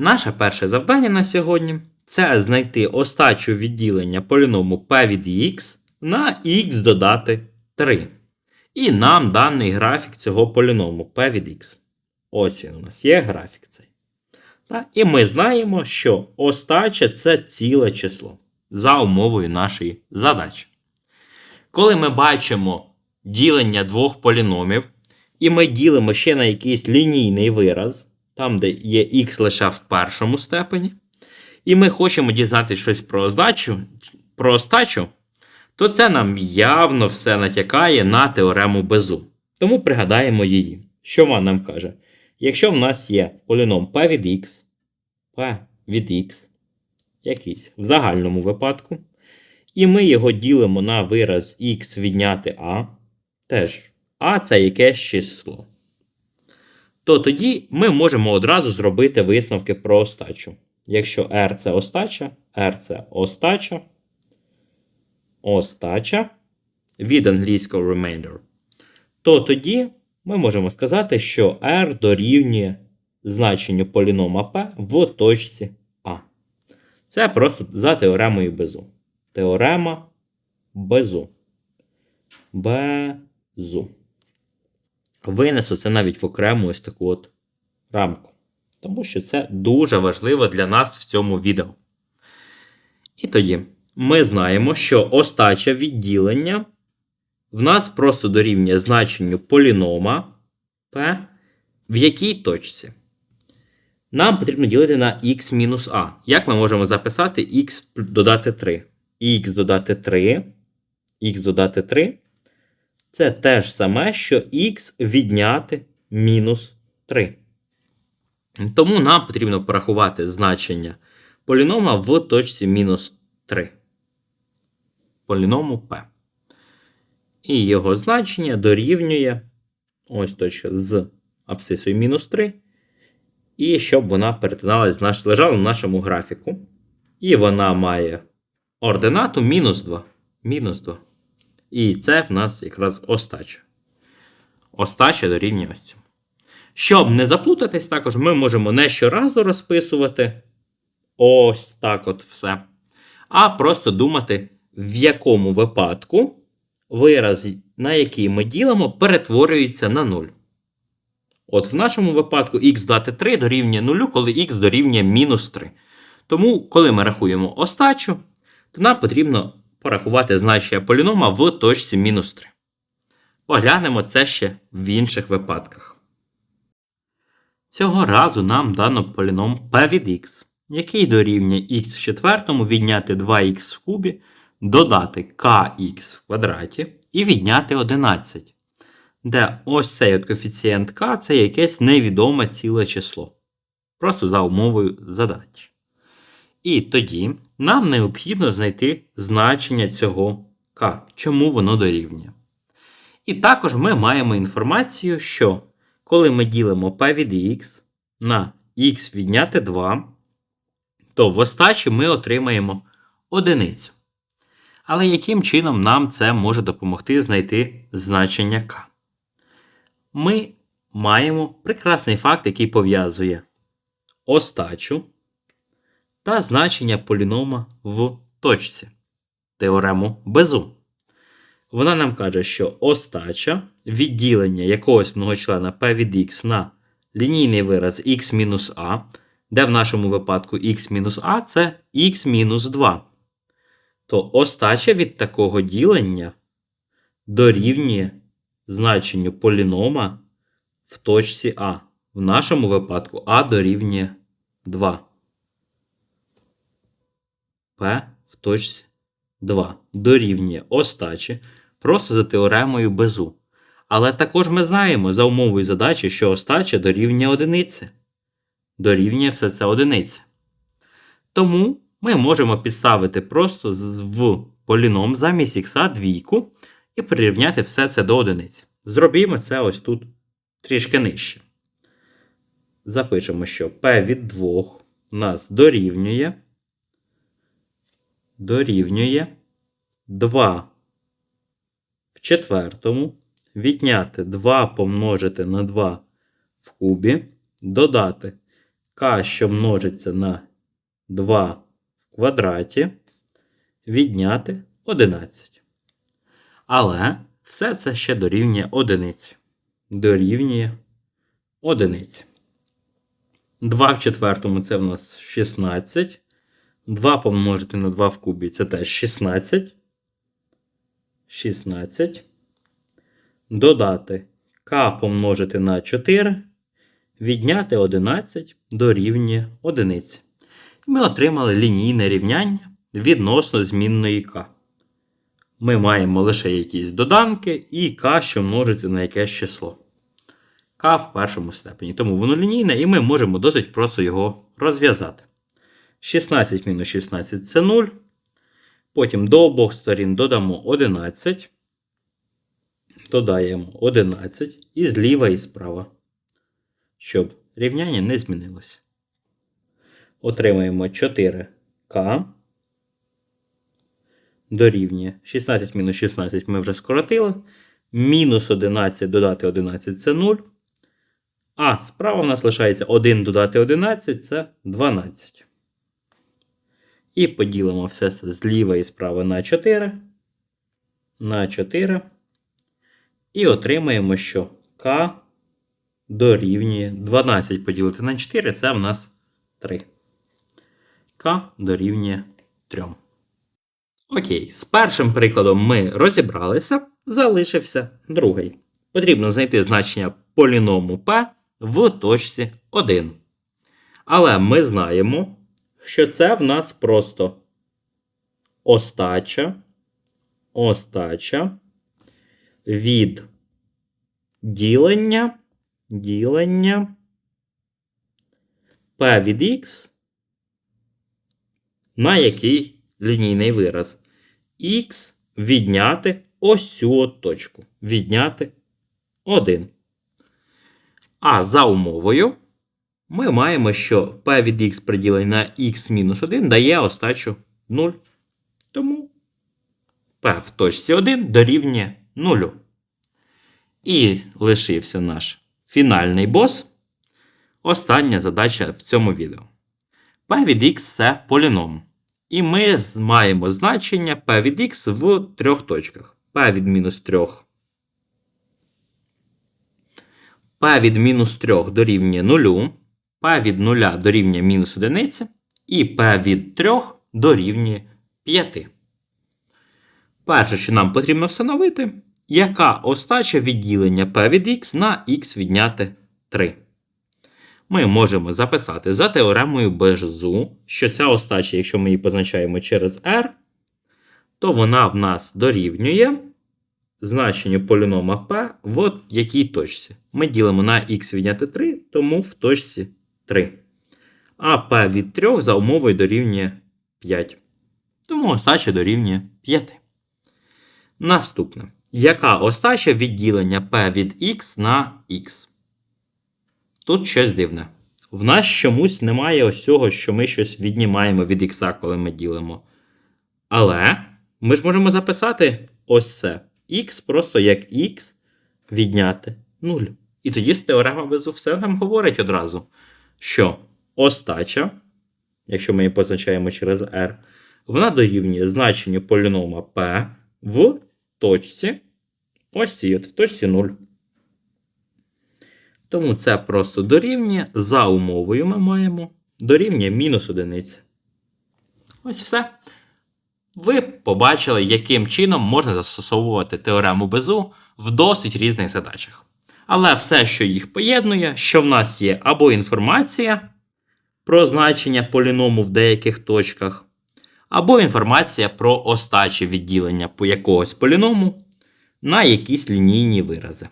Наше перше завдання на сьогодні це знайти остачу відділення поліному p від x на x додати 3. І нам даний графік цього поліному p від x. Ось він у нас є графік цей. Та? І ми знаємо, що остача це ціле число за умовою нашої задачі. Коли ми бачимо ділення двох поліномів, і ми ділимо ще на якийсь лінійний вираз, там, де є х лише в першому степені, і ми хочемо дізнатися щось про остачу, про остачу, то це нам явно все натякає на теорему Безу. Тому пригадаємо її. Що вона нам каже? Якщо в нас є поліном p від x, p від x, якийсь в загальному випадку, і ми його ділимо на вираз x відняти a, теж а це якесь число, то тоді ми можемо одразу зробити висновки про остачу. Якщо r це остача, r це остача, остача від англійського remainder, то тоді ми можемо сказати, що r дорівнює значенню полінома p в точці А. Це просто за теоремою Безу. Теорема Безу. Безу. Винесу це навіть в окрему ось таку от рамку. Тому що це дуже важливо для нас в цьому відео. І тоді ми знаємо, що остача відділення в нас просто дорівнює значенню полінома p в якій точці. Нам потрібно ділити на x мінус a. Як ми можемо записати x додати 3? x додати 3, x додати 3 це те ж саме, що x відняти мінус 3. Тому нам потрібно порахувати значення полінома в точці мінус 3. Поліному p. І його значення дорівнює ось точка з абсцисою мінус 3. І щоб вона перетиналась, лежала в нашому графіку. І вона має ординату мінус 2. Мінус 2. І це в нас якраз остача. Остача дорівнює ось цьому. Щоб не заплутатись, також ми можемо не щоразу розписувати ось так от все. А просто думати, в якому випадку вираз, на який ми ділимо, перетворюється на 0. От в нашому випадку х дати 3 дорівнює 0, коли х дорівнює мінус 3. Тому, коли ми рахуємо остачу, то нам потрібно порахувати значення полінома в точці мінус 3. Поглянемо це ще в інших випадках. Цього разу нам дано поліном p від x, який дорівнює х в четвертому відняти 2х в кубі, додати kx в квадраті і відняти 11 де ось цей от коефіцієнт k це якесь невідоме ціле число. Просто за умовою задачі. І тоді нам необхідно знайти значення цього k, чому воно дорівнює. І також ми маємо інформацію, що коли ми ділимо p від x на x відняти 2, то в остачі ми отримаємо одиницю. Але яким чином нам це може допомогти знайти значення k? ми маємо прекрасний факт, який пов'язує остачу та значення полінома в точці теорему Безу. Вона нам каже, що остача відділення якогось многочлена p від x на лінійний вираз x-а, де в нашому випадку x-а це x-2. То остача від такого ділення дорівнює значенню полінома в точці А. В нашому випадку А дорівнює 2. П в точці 2 дорівнює остачі просто за теоремою Безу. Але також ми знаємо за умовою задачі, що остача дорівнює одиниці. Дорівнює все це одиниці. Тому ми можемо підставити просто в поліном замість х двійку і прирівняти все це до одиниць. Зробімо це ось тут трішки нижче. Запишемо, що p від 2 у нас дорівнює. Дорівнює 2 в четвертому. Відняти 2 помножити на 2 в кубі. Додати k, що множиться на 2 в квадраті, відняти 11. Але все це ще дорівнює одиниці. Дорівнює одиниці. 2 в четвертому це в нас 16. 2 помножити на 2 в кубі це теж 16. 16. Додати k помножити на 4. Відняти 11 дорівнює 1. Ми отримали лінійне рівняння відносно змінної k. Ми маємо лише якісь доданки і k, що множиться на якесь число. k в першому степені. Тому воно лінійне, і ми можемо досить просто його розв'язати. 16 мінус 16 це 0. Потім до обох сторін додамо 11. Додаємо 11 і зліва і справа. Щоб рівняння не змінилося. Отримаємо 4К. Дорівнює 16 мінус 16 ми вже скоротили. Мінус 11 додати 11 це 0. А справа в нас лишається 1 додати 11 це 12. І поділимо все це зліва і справа на 4. На 4. І отримаємо, що К дорівнює 12 поділити на 4 це в нас 3. К дорівнює 3. Окей, з першим прикладом ми розібралися. Залишився другий. Потрібно знайти значення поліному P в точці 1. Але ми знаємо, що це в нас просто остача, остача від ділення, ділення P від X на який лінійний вираз. Х відняти ось цю от точку. Відняти 1. А за умовою ми маємо, що p від x приділений на x-1 дає остачу 0. Тому p в точці 1 дорівнює 0. І лишився наш фінальний бос. Остання задача в цьому відео. p від x це поліном. І ми маємо значення p від x в трьох точках. p від мінус 3. p від мінус 3 дорівнює 0, p від 0 дорівнює мінус 1 і p від 3 дорівнює 5. Перше, що нам потрібно встановити, яка остача відділення p від x на x відняти 3 ми можемо записати за теоремою Бежзу, що ця остача, якщо ми її позначаємо через R, то вона в нас дорівнює значенню полінома P в якій точці. Ми ділимо на x відняти 3, тому в точці 3. А P від 3 за умовою дорівнює 5. Тому остача дорівнює 5. Наступне. Яка остача відділення P від x на x? Тут щось дивне. В нас чомусь немає ось цього, що ми щось віднімаємо від х, коли ми ділимо. Але ми ж можемо записати ось це. Х просто як х відняти 0. І тоді з теорема Безу все нам говорить одразу, що остача, якщо ми її позначаємо через r, вона дорівнює значенню полінома p в точці ось цій, в точці 0. Тому це просто дорівнює за умовою ми маємо дорівнює мінус одиниці. Ось все. Ви побачили, яким чином можна застосовувати теорему Безу в досить різних задачах. Але все, що їх поєднує, що в нас є або інформація про значення поліному в деяких точках, або інформація про остачі відділення по якогось поліному на якісь лінійні вирази.